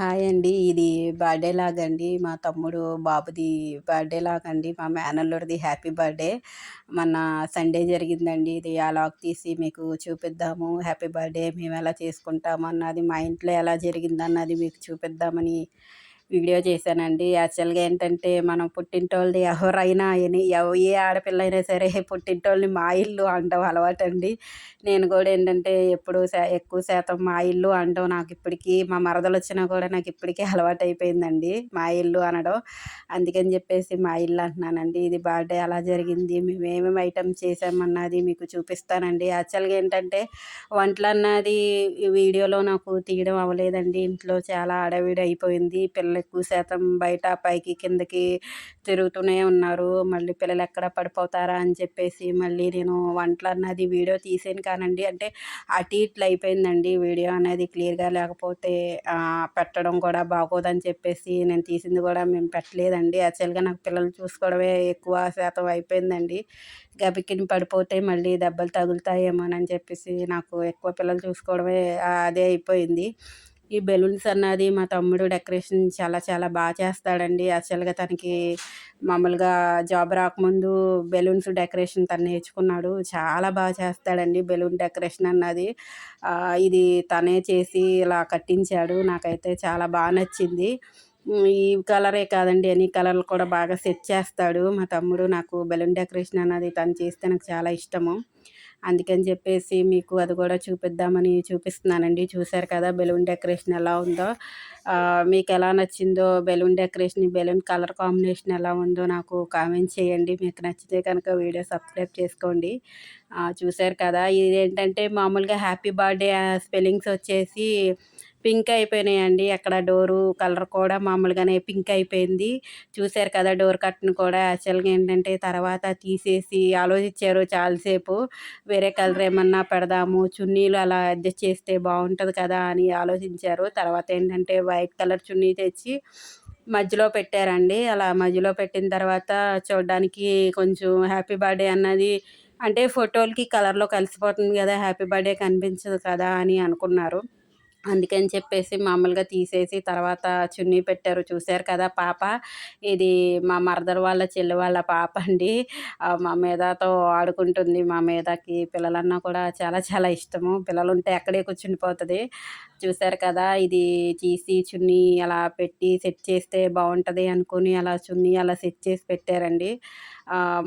Hi అండి. ఇది birthday లాగండి. మా తమ్ముడు బాబుది బర్త్‌డే లాగండి. మా మేనల్లుడిది హ్యాపీ బర్త్‌డే. మొన్న సండే జరిగిందండి. ఇది ఆ తీసి మీకు చూపిద్దాము. హ్యాపీ బర్త్‌డే మేము ఎలా చేసుకుంటాము అన్నది, మా ఇంట్లో ఎలా జరిగిందన్నది మీకు చూపిద్దామని వీడియో చేశానండి. యాక్చువల్‌గా ఏంటంటే, మనం పుట్టింటోళ్ళది ఎవరైనా అని ఏ ఏ అయినా సరే పుట్టింటోళ్ళని మా ఇల్లు అనడం అలవాటండి. నేను కూడా ఏంటంటే, ఎప్పుడు ఎక్కువ శాతం మా ఇల్లు అనడం నాకిప్పటికీ మా మరదలు వచ్చినా కూడా నాకు ఇప్పటికీ అలవాటు అయిపోయిందండి మా ఇల్లు అనడం. అందుకని చెప్పేసి మా ఇల్లు అంటున్నానండి. ఇది బర్త్‌డే అలా జరిగింది, మేము ఏమేమి ఐటెమ్స్ చేశామన్నది మీకు చూపిస్తానండి. యాక్చువల్‌గా ఏంటంటే, వంటలు అన్నది వీడియోలో నాకు తీయడం అవ్వలేదండి. ఇంట్లో చాలా హడావిడి అయిపోయింది. పిల్లలు ఎక్కువ శాతం బయట పైకి, కిందకి తిరుగుతూనే ఉన్నారు. మళ్ళీ పిల్లలు ఎక్కడ పడిపోతారా అని చెప్పేసి మళ్ళీ నేను వంటలు అన్నది వీడియో తీసాను కానండి. అంటే అటు ఇట్లు అయిపోయిందండి వీడియో అనేది క్లియర్‌గా లేకపోతే పెట్టడం కూడా బాగోదని చెప్పేసి నేను తీసింది కూడా మేము పెట్టలేదండి. యాక్చువల్‌గా నాకు పిల్లలు చూసుకోవడమే ఎక్కువ శాతం అయిపోయిందండి. గబిక్కిన పడిపోతే మళ్ళీ దెబ్బలు తగులుతాయేమోనని చెప్పేసి నాకు ఎక్కువ పిల్లలు చూసుకోవడమే అదే అయిపోయింది. ఈ బెలూన్స్ అన్నది మా తమ్ముడు డెకరేషన్ చాలా చాలా బాగా చేస్తాడండి. యాక్చువల్‌గా తనకి మామూలుగా జాబ్ రాకముందు బెలూన్స్ డెకరేషన్ తను నేర్చుకున్నాడు. చాలా బాగా చేస్తాడండి బెలూన్ డెకరేషన్ అన్నది. ఇది తనే చేసి ఇలా కట్టించాడు. నాకైతే చాలా బాగా నచ్చింది. ఈ కలరే కాదండి ఎనీ కలర్‌లు కూడా బాగా సెట్ చేస్తాడు మా తమ్ముడు. నాకు బెలూన్ డెకరేషన్ అన్నది తను చేస్తే నాకు చాలా ఇష్టము. అందుకని చెప్పేసి మీకు అది కూడా చూపిద్దామని చూపిస్తున్నానండి. చూసారు కదా బెలూన్ డెకరేషన్ ఎలా ఉందో. మీకు ఎలా నచ్చిందో balloon decoration, balloon colour combination ఎలా ఉందో నాకు కామెంట్ చేయండి. మీకు నచ్చితే కనుక వీడియో సబ్స్క్రైబ్ చేసుకోండి. చూశారు చూసారు కదా! ఇదేంటంటే మామూలుగా హ్యాపీ బర్త్‌డే స్పెల్లింగ్స్ వచ్చేసి పింక్ అయిపోయినాయండి. అక్కడ డోరు కలర్ కూడా మామూలుగానే పింక్ అయిపోయింది. చూశారు కదా! డోర్ కర్టెన్ కూడా యాక్చువల్‌గా ఏంటంటే తర్వాత తీసేసి ఆలోచించారు చాలాసేపు. వేరే కలర్ ఏమన్నా పెడదాము, చున్నీలు అలా అడ్జస్ట్ చేస్తే బాగుంటుంది కదా అని ఆలోచించారు. తర్వాత ఏంటంటే వైట్ కలర్ చున్నీ తెచ్చి మధ్యలో పెట్టారండి. అలా మధ్యలో పెట్టిన తర్వాత చూడడానికి కొంచెం హ్యాపీ బర్త్‌డే అన్నది అంటే ఫోటోలకి కలర్‌లో కలిసిపోతుంది కదా! హ్యాపీ బర్త్‌డే కనిపించదు కదా అని అనుకున్నారు. అందుకని చెప్పేసి మామూలుగా తీసేసి తర్వాత చున్నీ పెట్టారు. చూశారు కదా పాప. ఇది మా మరదర్ వాళ్ళ చెల్లి వాళ్ళ పాప అండి. మా మీదతో ఆడుకుంటుంది. మా మీదకి పిల్లలన్నా కూడా చాలా చాలా ఇష్టము. పిల్లలు ఉంటే అక్కడే కూర్చుండిపోతుంది చూశారు కదా! ఇది తీసి చున్నీ అలా పెట్టి సెట్ చేస్తే బాగుంటుంది అనుకుని అలా చున్నీ అలా సెట్ చేసి పెట్టారండి.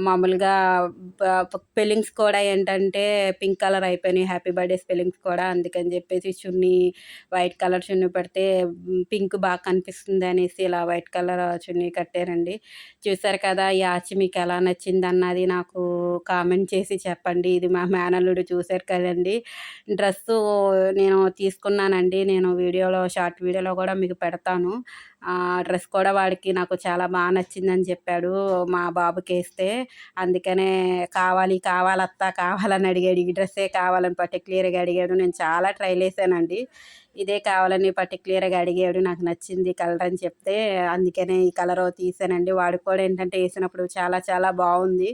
మామూలుగా స్పెల్లింగ్స్ కూడా ఏంటంటే పింక్ కలర్ అయిపోయినాయి. హ్యాపీ బర్త్‌డే స్పెల్లింగ్స్ కూడా. అందుకని చెప్పేసి చున్నీ వైట్ కలర్ చున్నీ పెడితే పింక్ బాగా కనిపిస్తుంది అనేసి ఇలా వైట్ కలర్ చున్నీ కట్టారండి. చూసారు కదా! ఈ ఆచి మీకు ఎలా నచ్చింది అన్నది నాకు కామెంట్ చేసి చెప్పండి. ఇది మా మేనల్లుడు చూశారు కదండీ! డ్రెస్సు నేను తీసుకున్నానండి. నేను వీడియోలో షార్ట్ వీడియోలో కూడా మీకు పెడతాను. డ్రెస్ కూడా వాడికి నాకు చాలా బాగా నచ్చిందని చెప్పాడు. మా బాబుకి వేస్తే అందుకనే కావాలి, కావాలత్తా కావాలని అడిగాడు. ఈ డ్రెస్సే కావాలని పర్టికులర్గా అడిగాడు. నేను చాలా ట్రైలేసానండి. ఇదే కావాలని పర్టికులర్గా అడిగాడు. నాకు నచ్చింది కలర్ అని చెప్తే అందుకనే ఈ కలర్ తీసానండి. వాడు కూడా ఏంటంటే వేసినప్పుడు చాలా చాలా బాగుంది.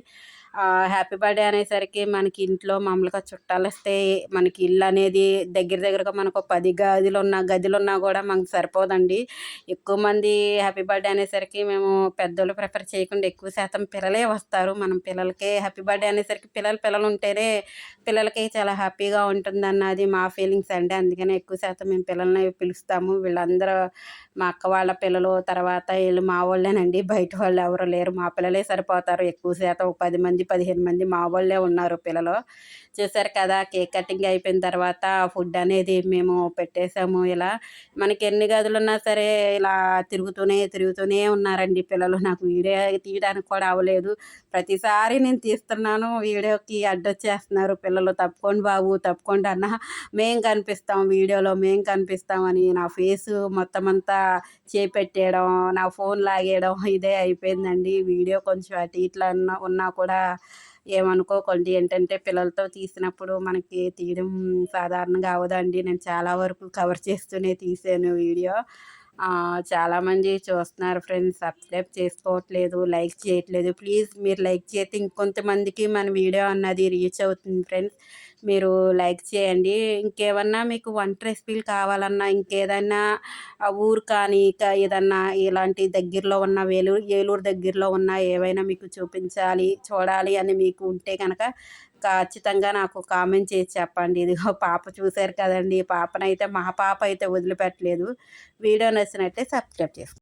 హ్యాపీ బర్త్‌డే అనేసరికి మనకి ఇంట్లో మామూలుగా చుట్టాలు వస్తే మనకి ఇల్లు అనేది దగ్గర దగ్గరగా మనకు 10 గదులున్నా గదులున్నా కూడా మనకు సరిపోదండి. ఎక్కువ మంది హ్యాపీ బర్త్‌డే అనేసరికి మేము పెద్దోళ్ళు ప్రిఫర్ చేయకుండా ఎక్కువ శాతం పిల్లలే వస్తారు. మనం పిల్లలకే హ్యాపీ బర్త్‌డే అనేసరికి పిల్లలు పిల్లలు ఉంటేనే పిల్లలకి చాలా హ్యాపీగా ఉంటుంది అన్నది మా ఫీలింగ్స్ అండి. అందుకనే ఎక్కువ శాతం మేము పిల్లల్ని పిలుస్తాము. వీళ్ళందరూ మా అక్క వాళ్ళ పిల్లలు, తర్వాత వీళ్ళు మా వాళ్ళేనండి బయట వాళ్ళు ఎవరు లేరు. మా పిల్లలే సరిపోతారు. ఎక్కువ శాతం పది మంది మంది, 15 మంది మా వాళ్ళే ఉన్నారు పిల్లలు. చూసారు కదా! కేక్ కటింగ్ అయిపోయిన తర్వాత ఫుడ్ అనేది మేము పెట్టేసాము ఇలా. మనకి ఎన్ని గదులు ఉన్నా సరే ఇలా తిరుగుతూనే తిరుగుతూనే ఉన్నారండి పిల్లలు. నాకు వీడియో తీయడానికి కూడా అవ్వలేదు. ప్రతిసారి నేను తీస్తున్నాను. వీడియోకి అడ్డొచ్చేస్తున్నారు పిల్లలు. తప్పుకోండి బాబు తప్పుకోండి అన్న మేము కనిపిస్తాం వీడియోలో మేము కనిపిస్తాం అని నా ఫేస్ మొత్తం అంతా చేపెట్టేయడం, నా ఫోన్ లాగేయడం ఇదే అయిపోయిందండి. వీడియో కొంచెం అటు ఇట్లా ఉన్నా ఉన్నా కూడా ఏమనుకోకండి. ఏంటంటే పిల్లలతో తీసినప్పుడు మనకి తీయడం సాధారణంగా అవ్వదండి. నేను చాలా వరకు కవర్ చేస్తూనే తీసాను వీడియో. చాలామంది చూస్తున్నారు ఫ్రెండ్స్. సబ్స్క్రైబ్ చేసుకోవట్లేదు, లైక్ చేయట్లేదు. ప్లీజ్ మీరు లైక్ చేస్తే ఇంకొంతమందికి మన వీడియో అన్నది రీచ్ అవుతుంది ఫ్రెండ్స్. మీరు లైక్ చేయండి. ఇంకేమన్నా మీకు వంట రెసిపీలు కావాలన్నా ఇంకేదన్నా ఆ ఊరు కానీ ఇంకా ఏదన్నా ఇలాంటి దగ్గరలో ఉన్న వేలూరు ఏలూరు దగ్గరలో ఉన్న ఏవైనా మీకు చూపించాలి చూడాలి అని మీకు ఉంటే కనుక ఖచ్చితంగా నాకు కామెంట్ చేసి చెప్పండి. ఇదిగో పాప చూశారు కదండి. పాపనైతే మా పాప అయితే వదిలిపెట్టలేదు. వీడియో నచ్చినట్టే సబ్స్క్రైబ్ చేసుకోండి.